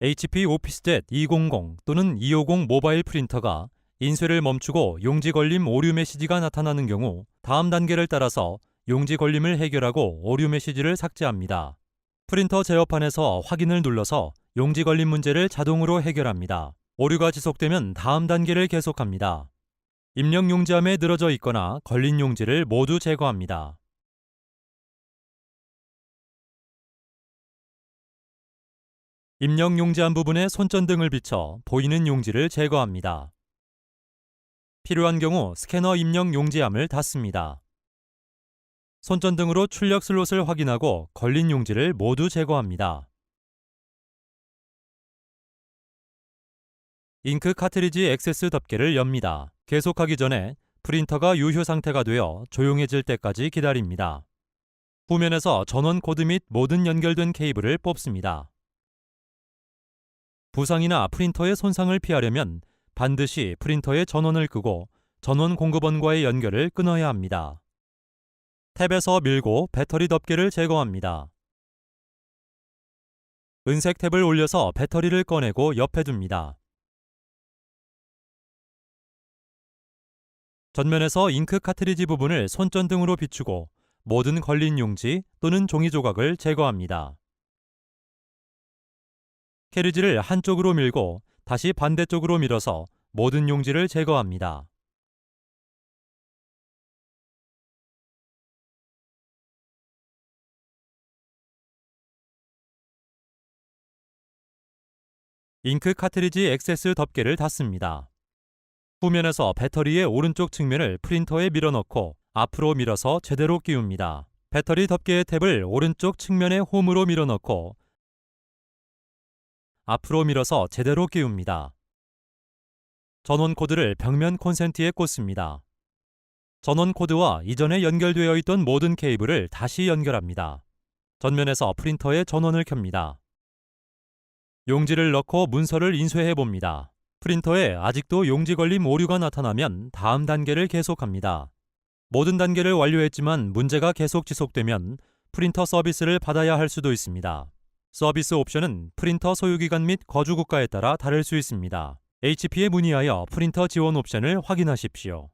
HP 오피스젯 200 또는 250 모바일 프린터가 인쇄를 멈추고 용지 걸림 오류 메시지가 나타나는 경우 다음 단계를 따라서 용지 걸림을 해결하고 오류 메시지를 삭제합니다. 프린터 제어판에서 확인을 눌러서 용지 걸림 문제를 자동으로 해결합니다. 오류가 지속되면 다음 단계를 계속합니다. 입력 용지함에 늘어져 있거나 걸린 용지를 모두 제거합니다. 입력 용지함 부분에 손전등을 비춰 보이는 용지를 제거합니다. 필요한 경우 스캐너 입력 용지함을 닫습니다. 손전등으로 출력 슬롯을 확인하고 걸린 용지를 모두 제거합니다. 잉크 카트리지 액세스 덮개를 엽니다. 계속하기 전에 프린터가 유효 상태가 되어 조용해질 때까지 기다립니다. 후면에서 전원 코드 및 모든 연결된 케이블을 뽑습니다. 부상이나 프린터의 손상을 피하려면 반드시 프린터의 전원을 끄고 전원 공급원과의 연결을 끊어야 합니다. 탭에서 밀고 배터리 덮개를 제거합니다. 은색 탭을 올려서 배터리를 꺼내고 옆에 둡니다. 전면에서 잉크 카트리지 부분을 손전등으로 비추고 모든 걸린 용지 또는 종이 조각을 제거합니다. 캐리지를 한쪽으로 밀고 다시 반대쪽으로 밀어서 모든 용지를 제거합니다. 잉크 카트리지 액세스 덮개를 닫습니다. 후면에서 배터리의 오른쪽 측면을 프린터에 밀어넣고 앞으로 밀어서 제대로 끼웁니다. 배터리 덮개의 탭을 오른쪽 측면의 홈으로 밀어넣고 앞으로 밀어서 제대로 끼웁니다. 전원 코드를 벽면 콘센트에 꽂습니다. 전원 코드와 이전에 연결되어 있던 모든 케이블을 다시 연결합니다. 전면에서 프린터의 전원을 켭니다. 용지를 넣고 문서를 인쇄해 봅니다. 프린터에 아직도 용지 걸림 오류가 나타나면 다음 단계를 계속합니다. 모든 단계를 완료했지만 문제가 계속 지속되면 프린터 서비스를 받아야 할 수도 있습니다. 서비스 옵션은 프린터 소유기간 및 거주 국가에 따라 다를 수 있습니다. HP에 문의하여 프린터 지원 옵션을 확인하십시오.